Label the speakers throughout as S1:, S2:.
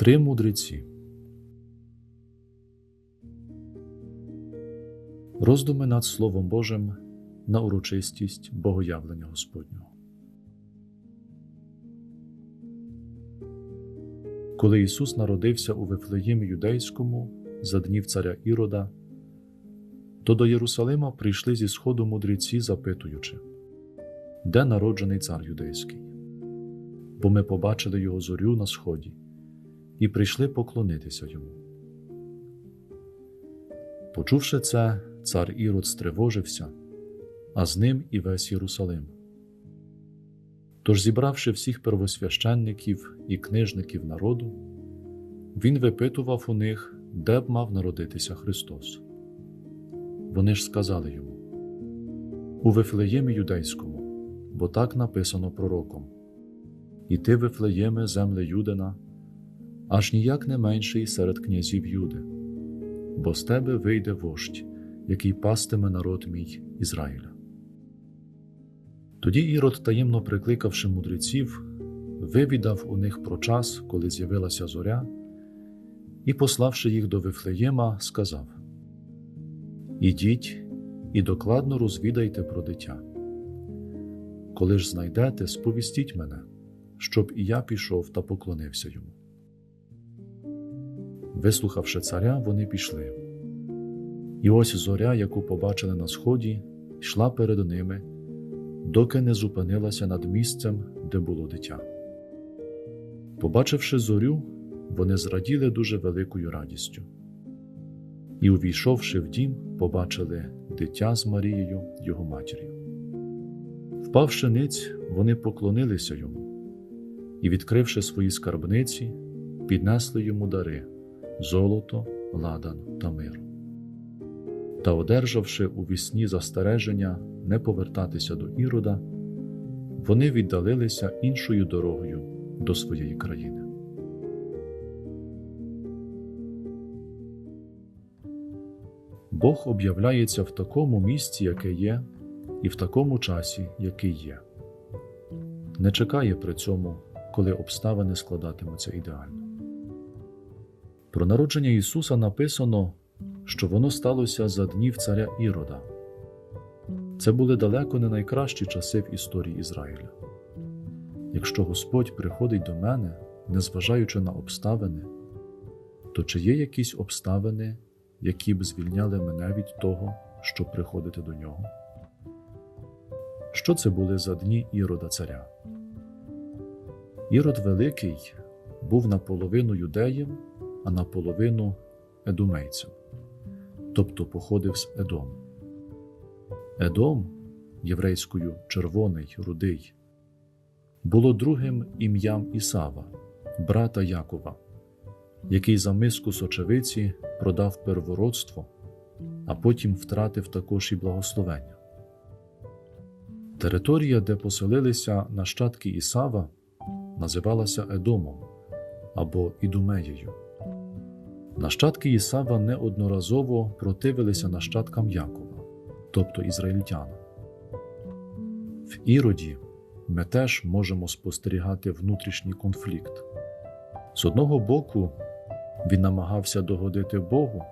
S1: Три мудреці. Роздуми над Словом Божим на урочистість Богоявлення Господнього. Коли Ісус народився у Вифлеємі Юдейському за днів царя Ірода, то до Єрусалима прийшли зі сходу мудреці, запитуючи, де народжений цар юдейський? Бо ми побачили його зорю на сході і прийшли поклонитися йому. Почувши це, цар Ірод стривожився, а з ним і весь Єрусалим. Тож, зібравши всіх первосвященників і книжників народу, він випитував у них, де б мав народитися Христос. Вони ж сказали йому у Вифлеємі Юдейському, бо так написано пророком: І ти, Вифлеєме, земле Юдина, аж ніяк не менший серед князів Юди, бо з тебе вийде вождь, який пастиме народ мій Ізраїля. Тоді Ірод, таємно прикликавши мудреців, вивідав у них про час, коли з'явилася зоря, і, пославши їх до Вифлеєма, сказав: Ідіть і докладно розвідайте про дитя. Коли ж знайдете, сповістіть мене, щоб і я пішов та поклонився йому. Вислухавши царя, вони пішли. І ось зоря, яку побачили на сході, йшла перед ними, доки не зупинилася над місцем, де було дитя. Побачивши зорю, вони зраділи дуже великою радістю. І, увійшовши в дім, побачили дитя з Марією, його матір'ю. Впавши ниць, вони поклонилися йому і, відкривши свої скарбниці, піднесли йому дари золото, ладан та мир. Та, одержавши у вісні застереження не повертатися до Ірода, вони віддалилися іншою дорогою до своєї країни. Бог об'являється в такому місці, яке є, і в такому часі, який є. Не чекає при цьому, коли обставини складатимуться ідеально. Про народження Ісуса написано, що воно сталося за днів царя Ірода. Це були далеко не найкращі часи в історії Ізраїля. Якщо Господь приходить до мене, незважаючи на обставини, то чи є якісь обставини, які б звільняли мене від того, щоб приходити до нього? Що це були за дні Ірода царя? Ірод Великий був наполовину юдеєм, а наполовину едумейцем, тобто походив з Едому. Едом, єврейською червоний, рудий, було другим ім'ям Ісава, брата Якова, який за миску сочевиці продав первородство, а потім втратив також і благословення. Територія, де поселилися нащадки Ісава, називалася Едомом або Ідумеєю. Нащадки Ісава неодноразово противилися нащадкам Якова, тобто ізраїльтянам. В Іроді ми теж можемо спостерігати внутрішній конфлікт. З одного боку, він намагався догодити Богу,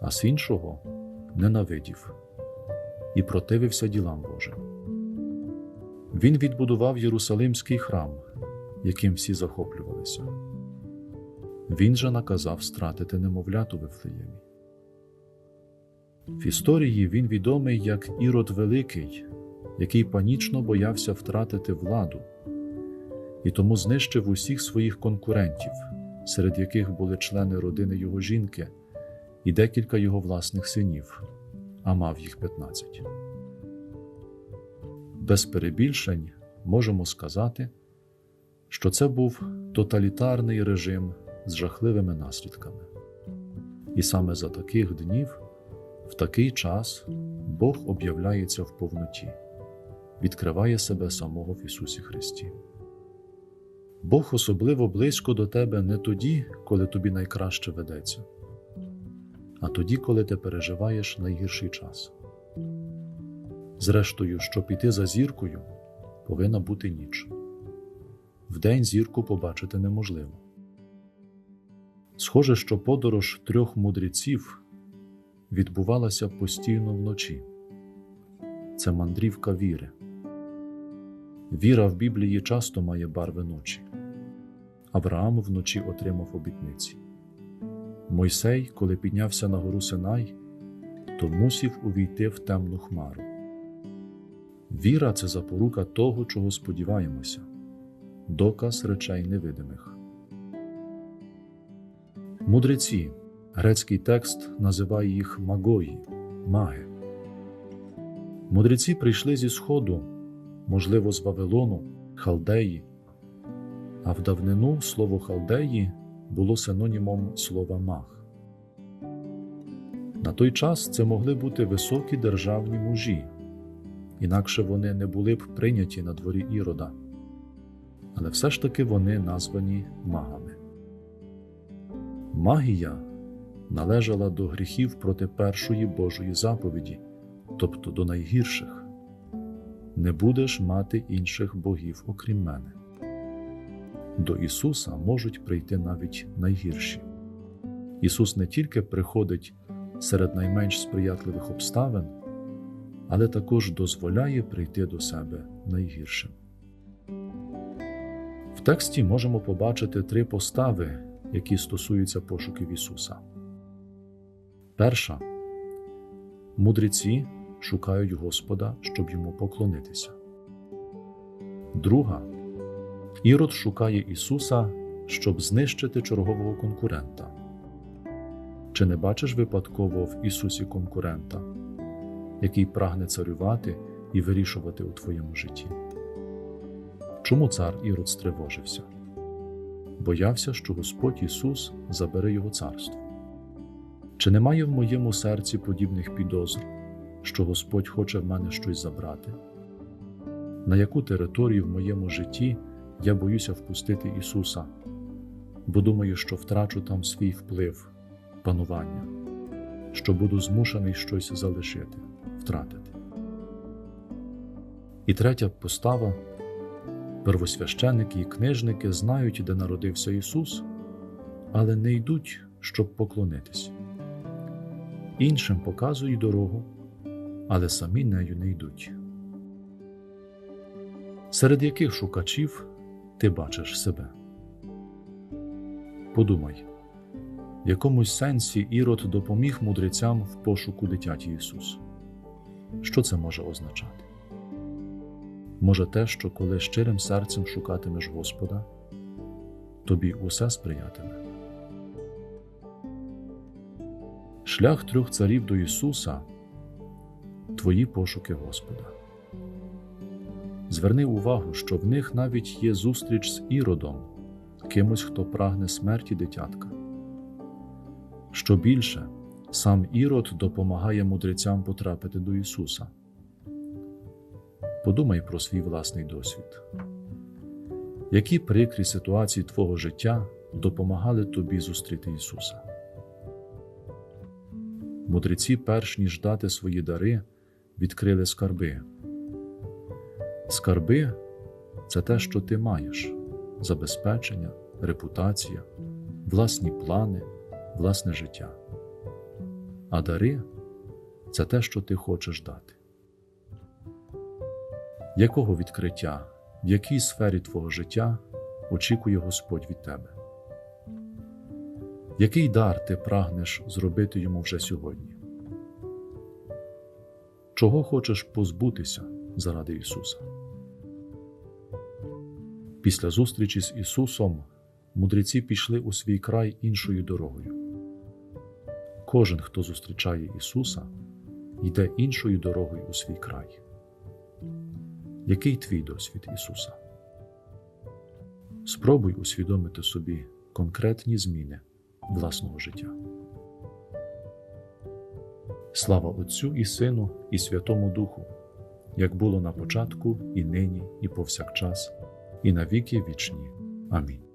S1: а з іншого ненавидів і противився ділам Божим. Він відбудував Єрусалимський храм, яким всі захоплювалися. Він же наказав стратити немовлят у Вифлеємі. В історії він відомий як Ірод Великий, який панічно боявся втратити владу і тому знищив усіх своїх конкурентів, серед яких були члени родини його жінки і декілька його власних синів, а мав їх 15. Без перебільшень можемо сказати, що це був тоталітарний режим з жахливими наслідками. І саме за таких днів, в такий час Бог об'являється в повноті, відкриває себе самого в Ісусі Христі. Бог особливо близько до тебе не тоді, коли тобі найкраще ведеться, а тоді, коли ти переживаєш найгірший час. Зрештою, щоб піти за зіркою, повинна бути ніч. Вдень зірку побачити неможливо. Схоже, що подорож трьох мудреців відбувалася постійно вночі. Це мандрівка віри. Віра в Біблії часто має барви ночі. Авраам вночі отримав обітниці. Мойсей, коли піднявся на гору Синай, то мусів увійти в темну хмару. Віра це запорука того, чого сподіваємося, доказ речей невидимих. Мудреці, грецький текст називає їх магої, маги. Мудреці прийшли зі Сходу, можливо, з Вавилону, Халдеї, а в давнину слово халдеї було синонімом слова маг. На той час це могли бути високі державні мужі, інакше вони не були б прийняті на дворі Ірода, але все ж таки вони названі магами. Магія належала до гріхів проти першої Божої заповіді, тобто до найгірших не будеш мати інших богів, окрім мене. До Ісуса можуть прийти навіть найгірші. Ісус не тільки приходить серед найменш сприятливих обставин, але також дозволяє прийти до себе найгіршим. В тексті можемо побачити три постави, які стосуються пошуків Ісуса. Перша мудреці шукають Господа, щоб йому поклонитися. Друга Ірод шукає Ісуса, щоб знищити чергового конкурента. Чи не бачиш випадково в Ісусі конкурента, який прагне царювати і вирішувати у твоєму житті? Чому цар Ірод стривожився? Боявся, що Господь Ісус забере його царство. Чи немає в моєму серці подібних підозр, що Господь хоче в мене щось забрати? На яку територію в моєму житті я боюся впустити Ісуса, бо думаю, що втрачу там свій вплив, панування, що буду змушений щось залишити, втратити. І третя постава первосвященики і книжники знають, де народився Ісус, але не йдуть, щоб поклонитись. Іншим показують дорогу, але самі нею не йдуть. Серед яких шукачів ти бачиш себе? Подумай, в якомусь сенсі Ірод допоміг мудрецям в пошуку дитяті Ісусу. Що це може означати? Може те, що коли щирим серцем шукатимеш Господа, тобі усе сприятиме. Шлях трьох царів до Ісуса твої пошуки Господа. Зверни увагу, що в них навіть є зустріч з Іродом, кимось, хто прагне смерті дитятка. Що більше, сам Ірод допомагає мудрецям потрапити до Ісуса. Подумай про свій власний досвід. Які прикрі ситуації твого життя допомагали тобі зустріти Ісуса? Мудреці, перш ніж дати свої дари, відкрили скарби. Скарби це те, що ти маєш: забезпечення, репутація, власні плани, власне життя. А дари це те, що ти хочеш дати. Якого відкриття, в якій сфері твого життя очікує Господь від тебе? Який дар ти прагнеш зробити йому вже сьогодні? Чого хочеш позбутися заради Ісуса? Після зустрічі з Ісусом мудреці пішли у свій край іншою дорогою. Кожен, хто зустрічає Ісуса, йде іншою дорогою у свій край. Який твій досвід Ісуса? Спробуй усвідомити собі конкретні зміни власного життя. Слава Отцю і Сину, і Святому Духу, як було на початку, і нині, і повсякчас, і на віки вічні. Амінь.